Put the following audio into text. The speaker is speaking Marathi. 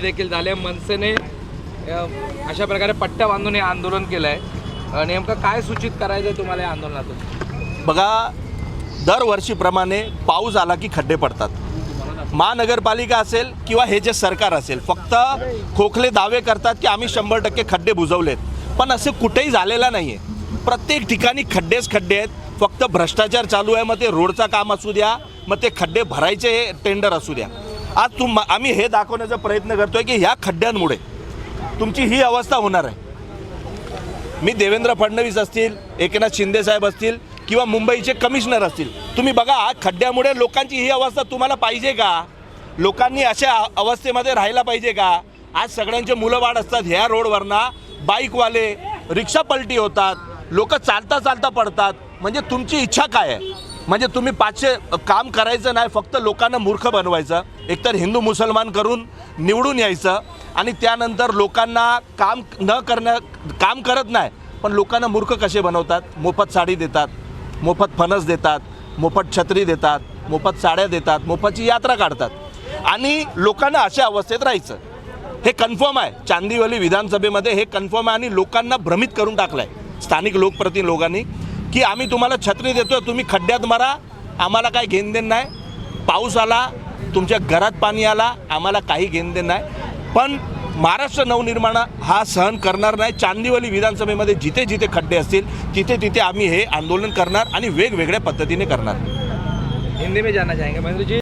देखील झाले. मनसेने अशा प्रकारे पट्ट्या बांधून हे आंदोलन केलं आहे नेमकं काय सूचित करायचं आहे तुम्हाला या आंदोलनातून? बघा दरवर्षीप्रमाणे पाऊस आला की खड्डे पडतात. महानगरपालिका असेल किंवा हे जे सरकार असेल फक्त खोखले दावे करतात की आम्ही शंभर टक्के खड्डे बुजवलेत. पण असे कुठेही झालेलं नाही आहे प्रत्येक ठिकाणी खड्डेच खड्डे आहेत. फक्त भ्रष्टाचार चालू आहे मग ते रोडचा काम असू द्या मग ते खड्डे भरायचे हे टेंडर असू द्या. आज तुम आम्ही हे दाखवण्याचा प्रयत्न करतोय की ह्या खड्ड्यांमुळे तुमची ही अवस्था होणार आहे. मी देवेंद्र फडणवीस असतील एकनाथ शिंदे साहेब असतील किंवा मुंबईचे कमिशनर असतील तुम्ही बघा खड्ड्यामुळे लोकांची ही अवस्था तुम्हाला पाहिजे का? लोकांनी अशा अवस्थेमध्ये राहायला पाहिजे का? आज सगळ्यांचे मुलं वाढ असतात ह्या रोडवरना बाईकवाले रिक्षा पलटी होतात लोक चालता चालता पडतात. म्हणजे तुमची इच्छा काय आहे? म्हणजे तुम्ही पाचशे काम करायचं नाही फक्त लोकांना मूर्ख बनवायचं. एकतर हिंदू मुसलमान करून निवडून यायचं आणि त्यानंतर लोकांना काम न करणं काम करत नाही पण लोकांना मूर्ख कसे बनवतात? मोफत साडी देतात मोफत फणस देतात मोफत छत्री देतात मोफत साड्या देतात मोफतची यात्रा काढतात. आणि लोकांना अशा अवस्थेत राहायचं. हे कन्फर्म आहे. चांदीवली विधानसभेमध्ये हे कन्फर्म आहे आणि लोकांना भ्रमित करून टाकलं आहे स्थानिक लोकप्रतिनिधी लोकांनी की आम्ही तुम्हाला छत्री देतोय तुम्ही खड्ड्यात मारा आम्हाला काय घेण देण नाही. पाऊस आला तुमच्या घरात पाणी आला आम्हाला काही घेण देण नाही. पण महाराष्ट्र नवनिर्माण हा सहन करणार नाही. चांदीवली विधानसभेमध्ये जिथे जिथे खड्डे असतील तिथे तिथे आम्ही हे आंदोलन करणार आणि वेगवेगळ्या पद्धतीने करणार. हिंदी में जाना चाहेंगे महेंद्र जी